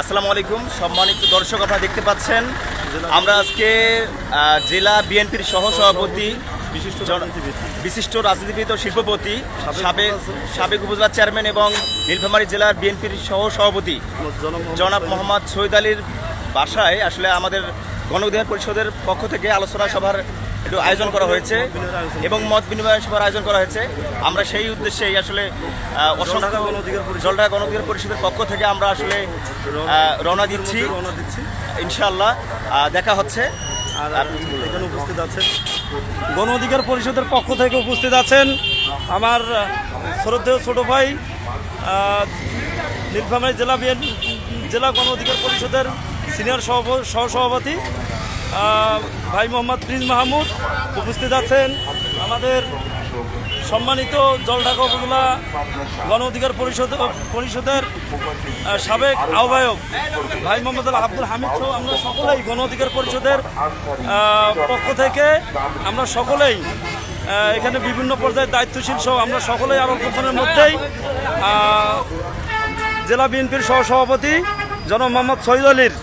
আসসালামু আলাইকুম সম্মানিত দর্শক আপনারা দেখতে পাচ্ছেন আমরা আজকে জেলা বিএনপির সহ সভাপতি বিশিষ্ট রাজনীতিবিদ। বিশিষ্ট রাজনীতিবিদ ও শিল্পপতি সাবেক সাবেক উপজেলা চেয়ারম্যান এবং নীলফামারী জেলার বিএনপির সহ সভাপতি জনাব মোহাম্মদ শহীদ আলীর বাসায় আসলে আমাদের গণ অধিকার পরিষদের পক্ষ থেকে আলোচনা সভার একটু আয়োজন করা হয়েছে এবং মত বিনিময় সভার আয়োজন করা হয়েছে। আমরা সেই উদ্দেশ্যেই আসলে অসংখ্য জলঢাকা গণ অধিকার পরিষদের পক্ষ থেকে আমরা আসলে রওনা দিচ্ছি। ইনশাআল্লাহ দেখা হচ্ছে। আর এখানে উপস্থিত আছেন গণ অধিকার পরিষদের পক্ষ থেকে উপস্থিত আছেন আমার শ্রদ্ধেয় ছোট ভাই নীলফামারী জেলা বিএন জেলা গণ অধিকার পরিষদের সিনিয়র সহ সহসভাপতি ভাই মোহাম্মদ প্রিন্স মাহমুদ উপস্থিত আছেন। আমাদের সম্মানিত জলঢাকা উপজেলা গণ অধিকার পরিষদ পরিষদের সাবেক আহ্বায়ক ভাই মোহাম্মদ আব্দুল হামিদ সহ আমরা সকলেই গণ অধিকার পরিষদের পক্ষ থেকে আমরা সকলেই এখানে বিভিন্ন পর্যায়ে দায়িত্বশীল সহ আমরা সকলেই আরও কিছুক্ষণের মধ্যেই জেলা বিএনপির সহসভাপতি জনাব মোহাম্মদ শহীদ আলীর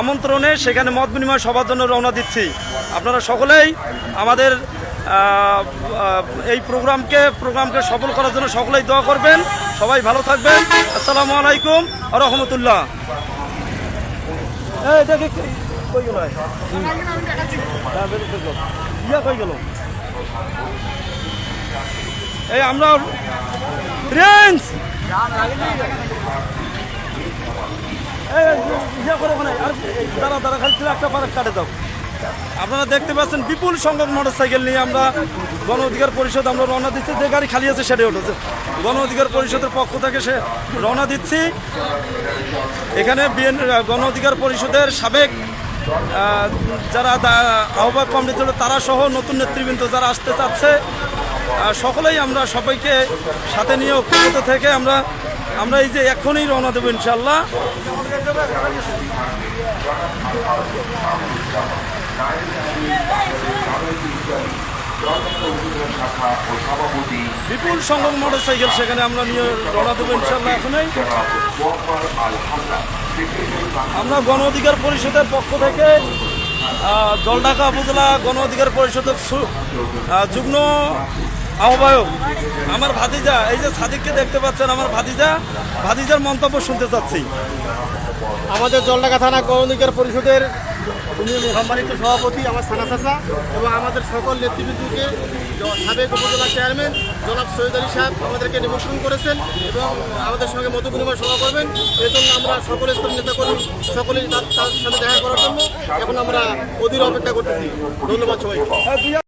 আমন্ত্রণে সেখানে মত বিনিময় সবার জন্য রওনা দিচ্ছি। আপনারা সকলেই আমাদের এই প্রোগ্রামকে প্রোগ্রামকে সফল করার জন্য সকলেই দোয়া করবেন। সবাই ভালো থাকবেন। আসসালামু আলাইকুম রহমতুল্লাহ। এই আমরা প্রিন্স দাঁড়া দাঁড়া, খালি একটা কাটে দাও। আপনারা দেখতে পাচ্ছেন বিপুল সংখ্যক মোটর সাইকেল নিয়ে আমরা গণ অধিকার পরিষদ আমরা রওনা দিচ্ছি। যে গাড়ি খালি আছে সেটাই উঠেছে গণ অধিকার পরিষদের পক্ষ থেকে সে রওনা দিচ্ছি। এখানে গণ অধিকার পরিষদের সাবেক যারা আহ্বায়ক কমিটি ছিল, তারা সহ নতুন নেতৃবৃন্দ যারা আসতে চাচ্ছে সকলেই আমরা সবাইকে সাথে নিয়ে ঐক্যবদ্ধ থেকে আমরা আমরা এই যে এখনই রওনা দেবো ইনশাল্লাহ বিপুল সংখ্যক মোটর সাইকেল সেখানে আমরা নিয়ে রওনা দেবো ইনশাল্লাহ এখনই। আমরা গণ অধিকার পরিষদের পক্ষ থেকে জলঢাকা উপজেলা গণ অধিকার পরিষদের যুগ্ম আহ্বায়ক আমার ভাতিজা, এই যে সাদিককে দেখতে পাচ্ছেন আমার ভাতিজা, ভাতিজার মন্তব্য শুনতে চাচ্ছি। আমাদের জলডাকা থানা গণঅধিকার পরিষদের সম্মানিত সভাপতি আমার থানা চাচা এবং আমাদের সকল নেতৃবৃন্দকে সাবেক উপজেলা চেয়ারম্যান জনাব সৈয়দ আলী সাহেব আমাদেরকে নিমন্ত্রণ করেছেন এবং আমাদের সঙ্গে মত বিনিময় সভা করবেন। এই জন্য আমরা সকল স্তরের নেতাকর্মী সকলেই তার সাথে দেখা করার জন্য এখন আমরা অধীর অপেক্ষা করতেছি। ধন্যবাদ সবাইকে।